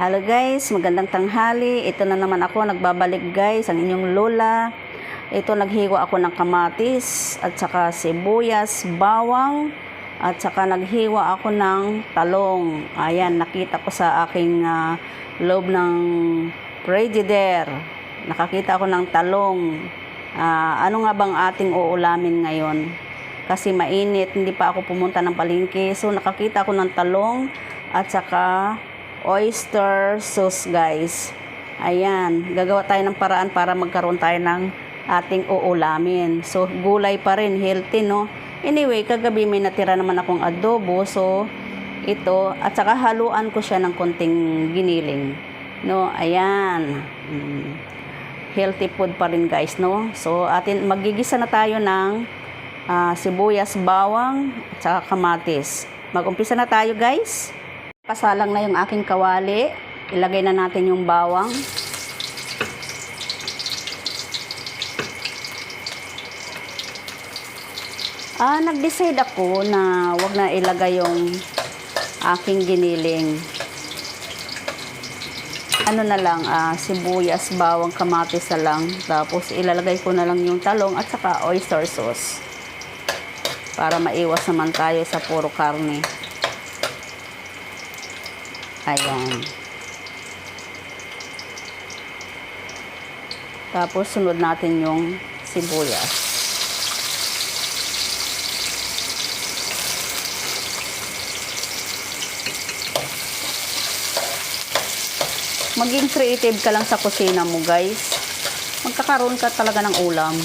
Hello guys, magandang tanghali. Ito na naman ako, nagbabalik guys, ang inyong lola. Ito naghiwa ako ng kamatis at saka sibuyas, bawang at saka naghiwa ako ng talong. Ayan, nakita ko sa aking ah, loob ng Frigidaire. Nakakita ako ng talong. Ah, ano nga bang ating uulamin ngayon? Kasi mainit, hindi pa ako pumunta ng palengke. So nakakita ako ng talong at saka oyster sauce guys. Ayan, gagawa tayo ng paraan para magkaroon tayo ng ating uulamin. So, gulay pa rin, healthy, no? Anyway, kagabi may natira naman akong adobo. So, ito, at saka haluan ko siya ng konting giniling. No, ayan. Mm. Healthy food pa rin guys, no? So, atin, magigisa na tayo ng ah, sibuyas, bawang, at saka kamatis. Mag-umpisa na tayo guys. Pasalang na yung aking kawali. Ilagay na natin yung bawang. Ah, nag-decide ako na wag na ilagay yung aking giniling. Ano na lang, ah, sibuyas, bawang, kamatis na lang. Tapos ilalagay ko na lang yung talong at saka oyster sauce. Para maiwas naman tayo sa puro karne. Ayan. Tapos sunod natin yung sibuyas. Maging creative ka lang sa kusina mo, guys. Magkakaroon ka talaga ng ulam.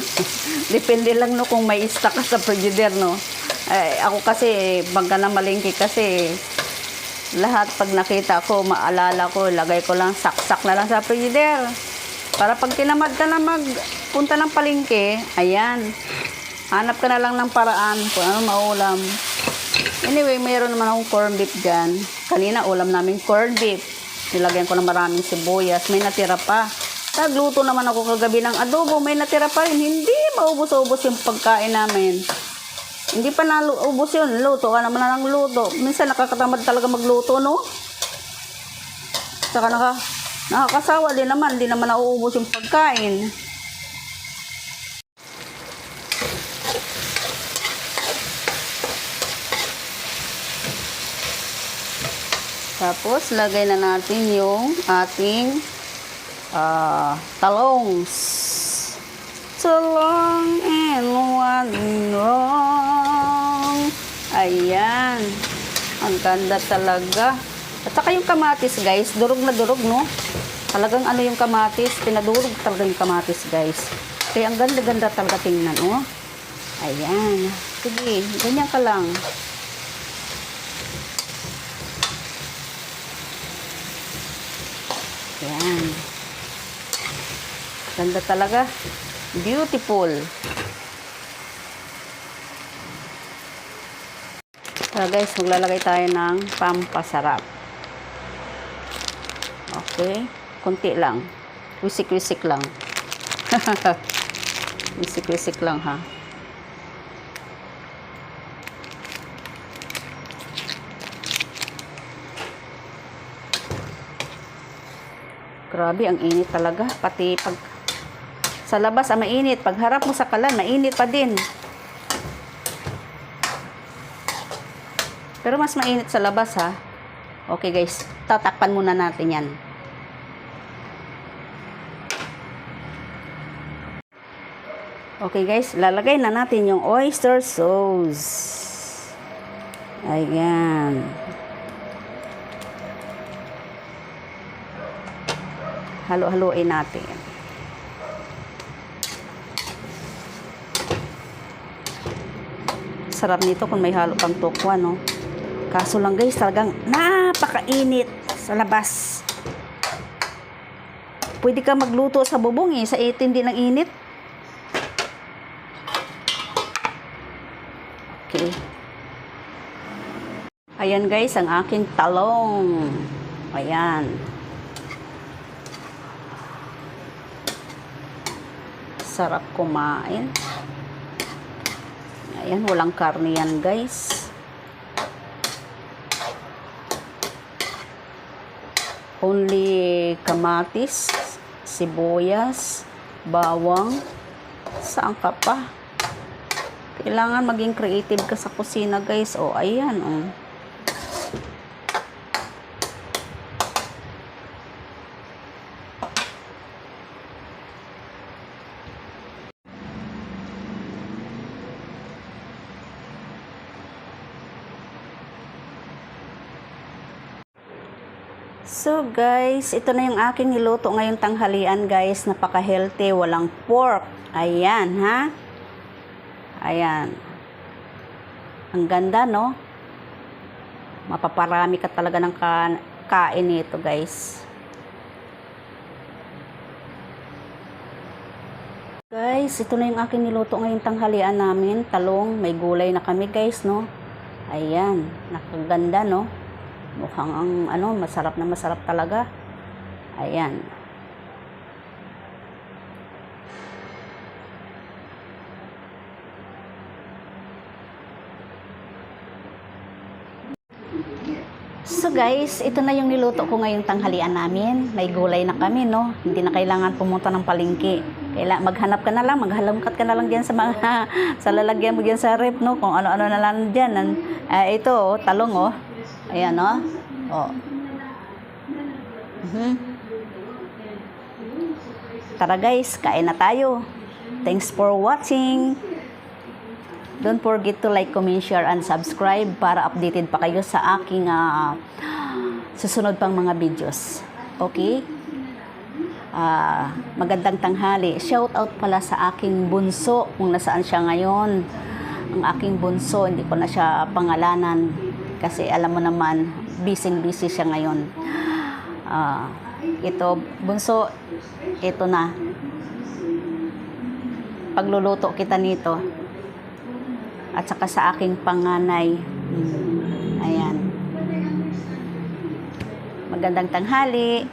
Depende lang no kung may stock ka sa frigidaire, no. Eh, ako kasi, pagka na malingki kasi, lahat pag nakita ko, maalala ko, lagay ko lang saksak na lang sa frigidaire. Para pag tinamad ka na magpunta ng palengke, ayan, hanap ka na lang ng paraan kung ano maulam. Anyway, mayroon naman akong corned beef dyan. Kanina, ulam namin corned beef. Nilagyan ko ng maraming sibuyas. May natira pa. Nagluto naman ako kagabi ng adobo. May natira pa rin. Hindi maubos-ubos yung pagkain namin. Hindi pa naubos yun. Luto ka naman na ng luto. Minsan nakakatamad talaga magluto, no? Saka naka, nakakasawa din naman. Hindi naman nauubos yung pagkain. Tapos, lagay na natin yung ating ah, talongs. Talong and one wrong. Ayan. Ang ganda talaga. At saka yung kamatis, guys. Durog na durog, no? Talagang ano yung kamatis. Pinadurog talaga yung kamatis, guys. Kaya ang ganda-ganda talaga tingnan, oh. Ayan. Sige, ganyan ka lang. Yan. Ganda talaga. Beautiful. Tara guys, maglalagay tayo ng pampasarap. Okay. Kunti lang. Wisik-wisik lang. Wisik-wisik lang ha. Grabe, ang init talaga. Pati pag sa labas, ah, mainit. Pag harap mo sa kalan, mainit pa din. Pero mas mainit sa labas, ha. Okay, guys. Tatakpan muna natin yan. Okay, guys. Lalagay na natin yung oyster sauce. Ayan. halo-haloin natin. Sarap nito kung may halo pang tokwa, no? Kaso lang guys, talagang napakainit sa labas. Pwede ka magluto sa bubong eh, sa 18 din ng init. Okay. Ayan guys, ang aking talong. Ayan. sarap kumain. Ayan, walang karne yan, guys. Only kamatis, sibuyas, bawang. Saan ka pa? Kailangan maging creative ka sa kusina, guys. O, ayan, oh. So guys, ito na yung aking niluto ngayong tanghalian guys. Napaka-healthy, walang pork. Ayan, ha? Ayan. Ang ganda, no? Mapaparami ka talaga ng ka- kain nito guys. Guys, ito na yung aking niluto ngayong tanghalian namin. Talong, may gulay na kami guys, no? Ayan, nakaganda, no? Mukhang ang ano, masarap na masarap talaga. Ayan. So guys, ito na yung niluto ko ngayong tanghalian namin. May gulay na kami, no? Hindi na kailangan pumunta ng palengke. Kaila maghanap ka na lang, maghalamkat ka na lang diyan sa mga sa lalagyan mo diyan sa rep, no? Kung ano-ano na lang diyan. Nan- ah, ito, oh, talong, oh. Ayan, oh. Oh. Mhm. Tara guys, kain na tayo. Thanks for watching. Don't forget to like, comment, share, and subscribe para updated pa kayo sa aking ah, susunod pang mga videos. Okay? Ah, magandang tanghali. Shout out pala sa aking bunso kung nasaan siya ngayon. Ang aking bunso, hindi ko na siya pangalanan kasi alam mo naman, busy-busy siya ngayon. Ah, ito, bunso, ito na. Pagluluto kita nito. At saka sa aking panganay. Hmm, Ayan. Magandang tanghali.